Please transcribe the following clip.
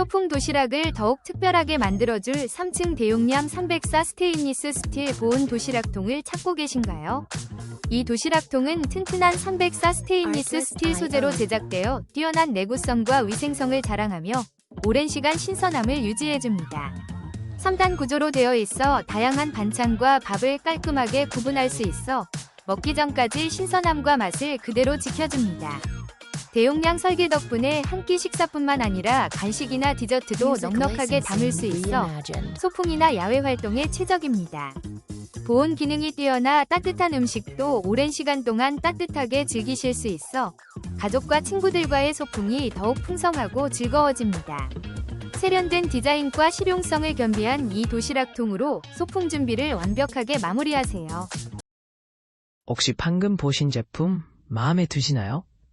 소풍 도시락을 더욱 특별하게 만들어줄 3층 대용량 304 스테인리스 스틸 보온 도시락통을 찾고 계신가요? 이 도시락통은 튼튼한 304 스테인리스 스틸 소재로 제작되어 뛰어난 내구성과 위생성을 자랑하며 오랜 시간 신선함을 유지해줍니다. 3단 구조로 되어 있어 다양한 반찬과 밥을 깔끔하게 구분할 수 있어 먹기 전까지 신선함과 맛을 그대로 지켜줍니다. 대용량 설계 덕분에 한 끼 식사뿐만 아니라 간식이나 디저트도 넉넉하게 담을 수 있어 소풍이나 야외 활동에 최적입니다. 보온 기능이 뛰어나 따뜻한 음식도 오랜 시간 동안 따뜻하게 즐기실 수 있어 가족과 친구들과의 소풍이 더욱 풍성하고 즐거워집니다. 세련된 디자인과 실용성을 겸비한 이 도시락통으로 소풍 준비를 완벽하게 마무리하세요. 혹시 방금 보신 제품 마음에 드시나요?